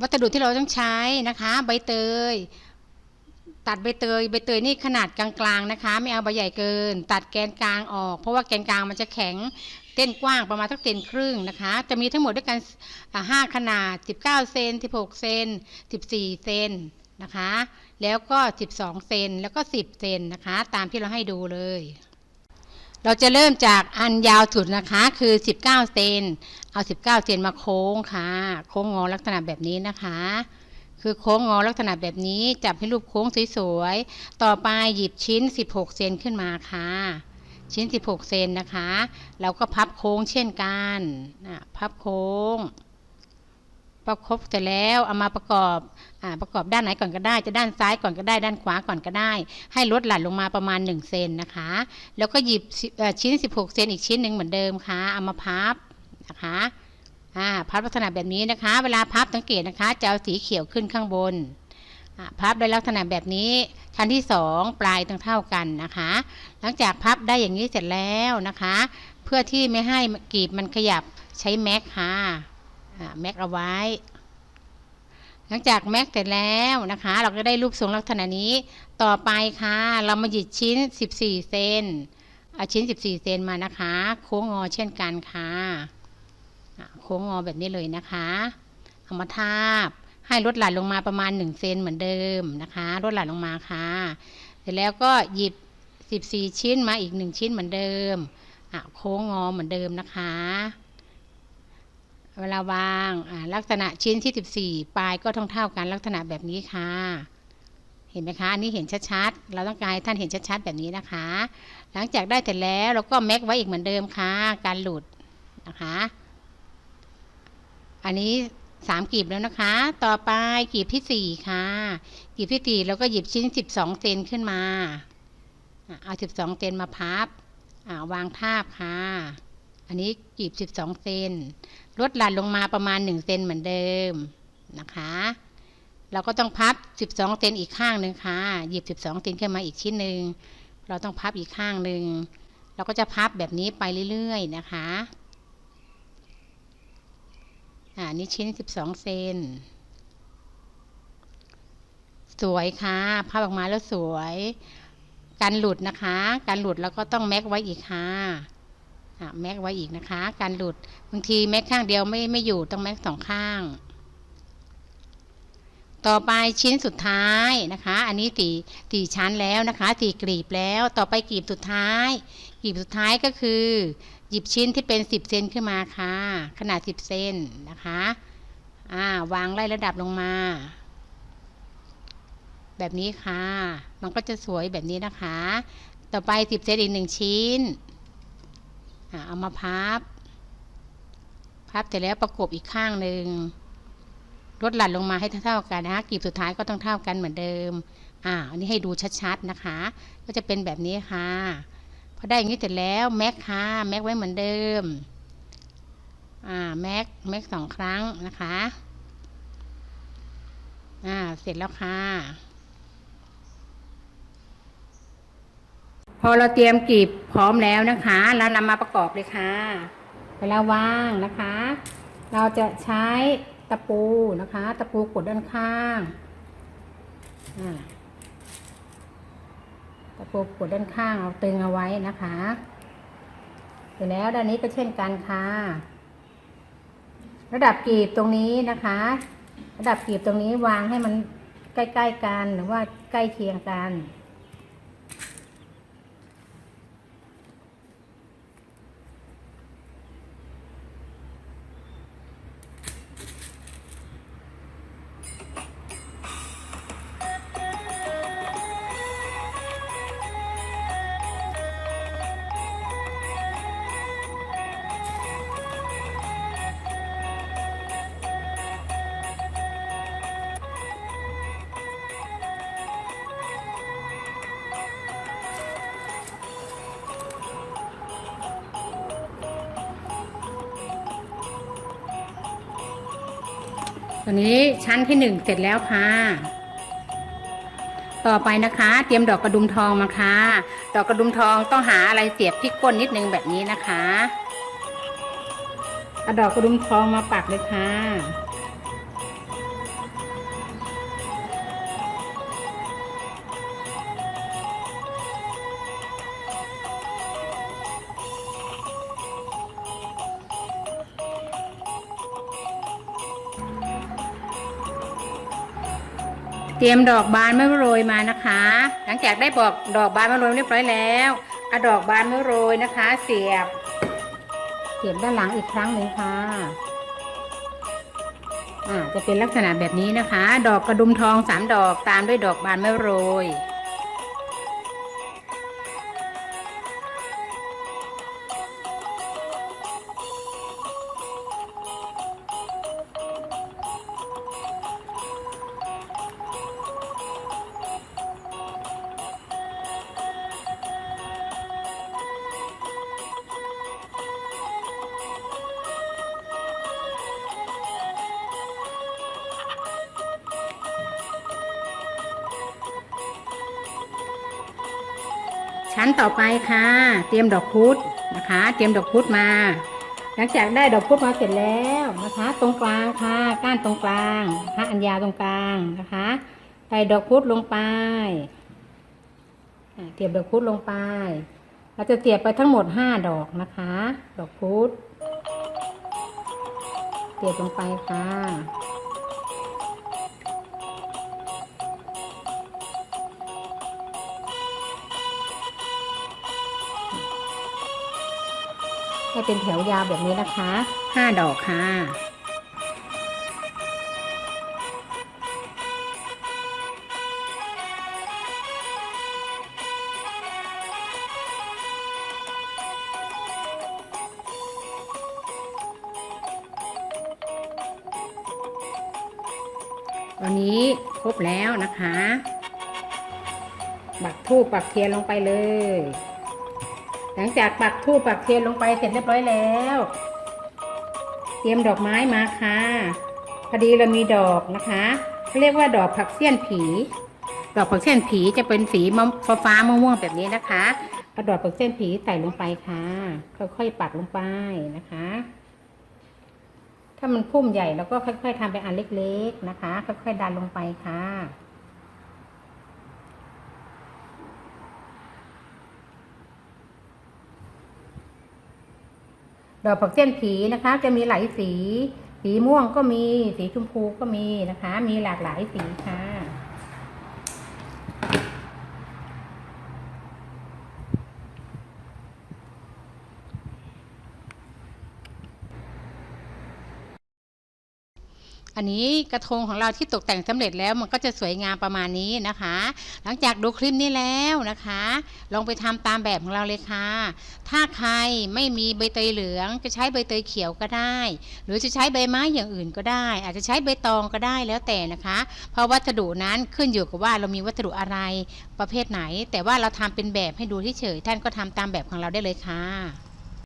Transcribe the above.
วัสดุที่เราต้องใช้นะคะ ใบเตย ตัดใบเตย ใบเตยนี่ขนาดกลางๆนะคะ ไม่เอาใบใหญ่เกิน ตัดแกนกลางออก เพราะว่าแกนกลางมันจะแข็งเส้นกว้างประมาณสักเซนครึ่งนะคะ จะมีทั้งหมดด้วยกันอ่าห้าขนาด 19 เซน 16 เซน 14 เซนนะคะ แล้วก็ 12 เซน แล้วก็ 10 เซนนะคะ ตามที่เราให้ดูเลย เราจะเริ่มจากอันยาวสุดนะคะ คือ 19 เซน เอา 19 เซนมาโค้งค่ะ โค้งงอลักษณะแบบนี้นะคะ คือโค้งงอลักษณะแบบนี้ จับให้รูปโค้งสวยๆ ต่อไปหยิบชิ้น 16 เซนขึ้นมาค่ะ ชิ้น 16 เซนนะคะ เราก็พับโค้งเช่นกันอะพับโค้ง ประครบเสร็จแล้วเอามาประกอบอาประกอบด้านไหนก่อนก็ได้ จะด้านซ้ายก่อนก็ได้ ด้านขวาก่อนก็ได้ ให้ลดหลั่นลงมาประมาณ 1 เซนนะคะ แล้วก็หยิบสิเอ่อชิ้น 16 เซนอีกชิ้นหนึ่งเหมือนเดิมค่ะ เอามาพับนะคะอ่าพับลักษณะแบบนี้นะคะ เวลาพับสังเกตนะคะจะเอาสีเขียวขึ้นข้างบนอ่าพับได้ลักษณะแบบนี้ชั้นที่ 2 ปลายต้องเท่ากันนะคะ หลังจากพับได้อย่างนี้เสร็จแล้วนะคะ เพื่อที่ไม่ให้กรีบมันขยับใช้แม็กค่ะ แม็กเอาไว้ หลังจากแม็กเสร็จแล้วนะคะ เราก็ได้รูปทรงลักษณะนี้ ต่อไปค่ะ เรามาหยิบชิ้น 14 เซนเอาชิ้น 14 เซนมานะคะ โค้งงอเช่นกันค่ะอะโค้งงอแบบนี้เลยนะคะเอามาทาบให้ลดหลั่นลงมาประมาณ 1 เซนเหมือนเดิมนะคะลดหลั่นลงมาค่ะ เสร็จแล้วก็หยิบ 14 ชิ้นมาอีก 1 ชิ้นเหมือนเดิมโค้งงอเหมือนเดิมนะคะ เวลาวางลักษณะชิ้นที่ 14 ปลายก็ต้องเท่ากันลักษณะแบบนี้ค่ะเห็นไหมคะอันนี้เห็นชัดๆ เราต้องการให้ท่านเห็นชัดๆ แบบนี้นะคะ หลังจากได้เสร็จแล้วเราก็แม็กไว้อีกเหมือนเดิมค่ะ การหลุดนะคะ อันนี้สามกีบแล้วนะคะ ต่อไปกีบที่สี่ค่ะ กีบที่สี่เราก็หยิบชิ้น12เซนขึ้นมาอะเอา12เซนมาพับวางทาบค่ะ อันนี้กีบ12เซน ลดหลั่นลงมาประมาณ1เซนเหมือนเดิมนะคะ เราก็ต้องพับ 12เซนอีกข้างหนึ่งค่ะ หยิบ 12เซนขึ้นมาอีกชิ้นหนึ่ง เราต้องพับอีกข้างหนึ่ง เราก็จะพับแบบนี้ไปเรื่อยๆนะคะอ่านี่ชิ้น 12 เซน สวยค่ะพับออกมาแล้วสวย การหลุดนะคะ การหลุดเราก็ต้องแม็กไว้อีกค่ะอะ แม็กไว้อีกนะคะ การหลุดบางทีแม็กข้างเดียวไม่ไม่อยู่ต้องแม็กสองข้าง ต่อไปชิ้นสุดท้ายนะคะ อันนี้สี่สี่ชั้นแล้วนะคะสี่กลีบแล้วต่อไปกลีบสุดท้าย กลีบสุดท้ายก็คือ หยิบชิ้นที่เป็นสิบเซนขึ้นมาค่ะ ขนาดสิบเซนนะคะอ่าวางไล่ระดับลงมา แบบนี้ค่ะ มันก็จะสวยแบบนี้นะคะ ต่อไปสิบเซนอีกหนึ่งชิ้น เอามาพับ พับเสร็จแล้วประกบอีกข้างหนึ่งลดหลั่นลงมาให้เท่าๆกันนะคะกลีบสุดท้ายก็ต้องเท่ากันเหมือนเดิมอ่าอันนี้ให้ดูชัดๆนะคะ ก็จะเป็นแบบนี้ค่ะ พอได้อย่างนี้เสร็จแล้วแม็กค่ะแม็กไว้เหมือนเดิมอ่าแม็กแม็กสองครั้งนะคะอ่าเสร็จแล้วค่ะ พอเราเตรียมกลีบพร้อมแล้วนะคะเรานำมาประกอบเลยค่ะเวลาวางนะคะ เราจะใช้ตะปูนะคะ ตะปูกดด้านข้างอ่าตะปูกดด้านข้างเอาตึงเอาไว้นะคะเสร็จแล้วด้านนี้ก็เช่นกันค่ะ ระดับกลีบตรงนี้นะคะ ระดับกลีบตรงนี้วางให้มันใกล้ ๆ กันหรือว่าใกล้เคียงกัน ตัวนี้ชั้นที่หนึ่งเสร็จแล้วค่ะ ต่อไปนะคะ เตรียมดอกกระดุมทองมาค่ะ ดอกกระดุมทองต้องหาอะไรเสียบที่ก้นนิดนึงแบบนี้นะคะเอาดอกกระดุมทองมาปักเลยค่ะ เตรียมดอกบานมะโรยมานะคะ หลังจากได้บอกดอกบานมะโรยเรียบร้อยแล้วเอาดอกบานมะโรยนะคะ เสียบ เสียบด้านหลังอีกครั้งหนึ่งค่ะอ่าจะเป็นลักษณะแบบนี้นะคะ ดอกกระดุมทองสามดอกตามด้วยดอกบานมะโรย ชั้นต่อไปค่ะ เตรียมดอกพุธนะคะ เตรียมดอกพุธมา หลังจากได้ดอกพุธมาเสร็จแล้วนะคะ ตรงกลางค่ะ ก้านตรงกลางนะคะอันยาวตรงกลางนะคะใส่ดอกพุธลงไปเตรียมดอกพุธลงไป เราจะเสียบไปทั้งหมดห้าดอกนะคะ ดอกพุธเสียบลงไปค่ะ ให้เป็นแถวยาวแบบนี้นะคะห้าดอกค่ะวันนี้ครบแล้วนะคะ บักทูปปักเทียนลงไปเลย หลังจากปักทูปปักเทียนลงไปเสร็จเรียบร้อยแล้ว เตรียมดอกไม้มาค่ะ พอดีเรามีดอกนะคะเขาเรียกว่าดอกผักเสี้ยนผี ดอกผักเสี้ยนผีจะเป็นสีมะฟ้าฟ้าม่วงแบบนี้นะคะเอาดอกผักเสี้ยนผีใส่ลงไปค่ะ ค่อยๆปักลงไปนะคะ ถ้ามันพุ่มใหญ่เราก็ค่อย ๆทำเป็นอันเล็ก ๆนะคะ ค่อยๆดันลงไปค่ะ ดอกผักเสี้ยนผีนะคะ จะมีหลายสี สีม่วงก็มี สีชมพูก็มีนะคะ มีหลากหลายสีค่ะ อันนี้กระทงของเราที่ตกแต่งสำเร็จแล้วมันก็จะสวยงามประมาณนี้นะคะ หลังจากดูคลิปนี้แล้วนะคะ ลองไปทำตามแบบของเราเลยค่ะ ถ้าใครไม่มีใบเตยเหลืองจะใช้ใบเตยเขียวก็ได้ หรือจะใช้ใบไม้อย่างอื่นก็ได้ อาจจะใช้ใบตองก็ได้แล้วแต่นะคะ เพราะวัสดุนั้นขึ้นอยู่กับว่าเรามีวัสดุอะไรประเภทไหน แต่ว่าเราทำเป็นแบบให้ดูเฉยๆท่านก็ทำตามแบบของเราได้เลยค่ะ